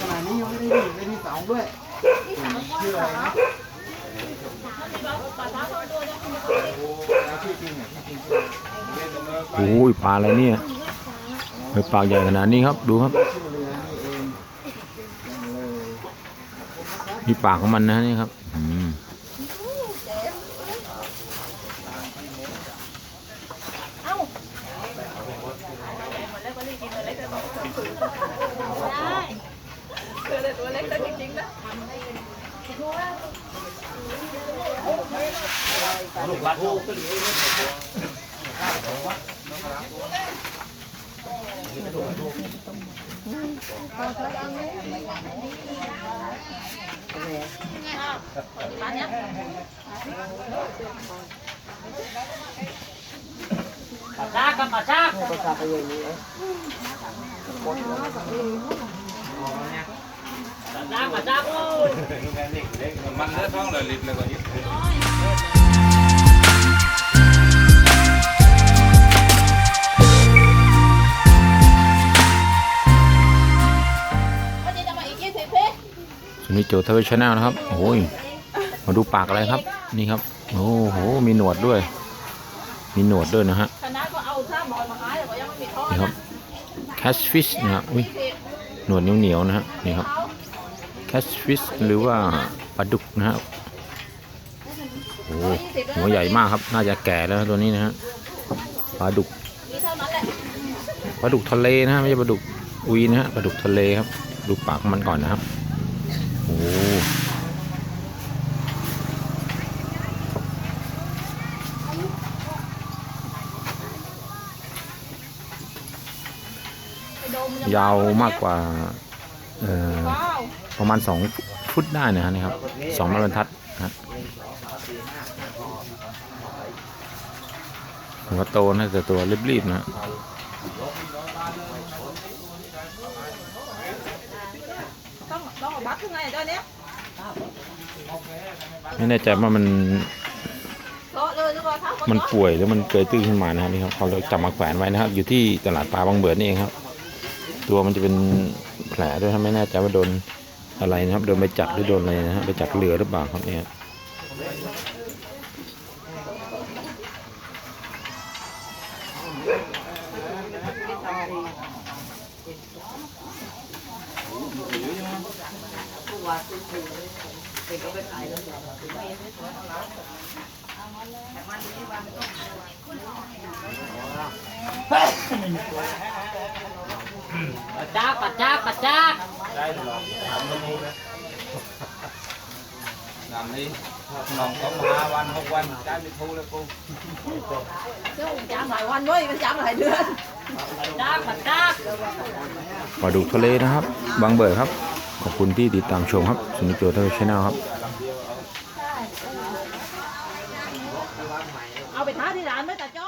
ขนาดนี้ยังไม่ได้ยินเป็นที่สองด้วยชื่ออะไรนะชื่อจริงอะชื่อจริงชื่ออะไรโอ้ยปลาอะไรเนี่ยเฮ้ยปลาใหญ่ขนาดนี้ครับดูครับชื่อเรือนี่เองยังเลยนี่ปากของมันนะนี่ครับอืม มันเลือดท้องเลยลิ สนิทโจทเวชแนลนะครับโอ้ยมาดูปากอะไรครับ นี่ครับ โอ้โห มีหนวดด้วย มีหนวดด้วยนะฮะนี่ครับ catfish นะฮะอุ้ยหนวดเหนียวๆนะฮะนี่ครับ catfish หรือว่าปลาดุกนะฮะโอ้หัวใหญ่มากครับ น่าจะแก่แล้วตัวนี้นะฮะปลาดุกปลาดุกทะเลนะฮะไม่ใช่ปลาดุกอุยนะฮะปลาดุกทะเลครับ ดูปากของมันก่อนนะครับโอ้ ไปดม ยาวมากกว่าเอ่อว้าวประมาณสองฟุตได้นะฮะนี่ครับสองไม้บรรทัดนะฮะหัวโตนะแต่ตัวรีบๆนะฮะต้องต้องเอาบัตรขึ้นไงตอนเนี้ยไม่แน่ใจว่ามันเลาะเลยหรือเปล่าครับมันป่วยหรือมันเกยตื้นขึ้นมานะครับนี่ครับเขาเลยจับมาแขวนไว้นะครับ อยู่ที่ตลาดปลาบางเบิดนี่เองครับ ตัวมันจะเป็นแผลด้วยถ้าไม่แน่ใจว่าโดนอะไรนะครับ โดนไปจับหรือโดนอะไรนะฮะไปจับเรือหรือเปล่าครับเนี่ยปัจ จ้าปัดจ้าปัดจ้าได้หรอถามตรงนู้นนะนำนี้นองก็มาวันหกวันได้ไม่ทูแล้วกูเจ้าจ้าหลายวันเว้ยมันจ้าหลายเดือนจ้าปัดจ้าปลาดุกทะเลนะครับ บางเบิร์ครับ ขอบคุณที่ติดตามชมครับสุนิโจเทอร์ชแนลครับเอาไปท้าที่ร้านไม่ตาโจ้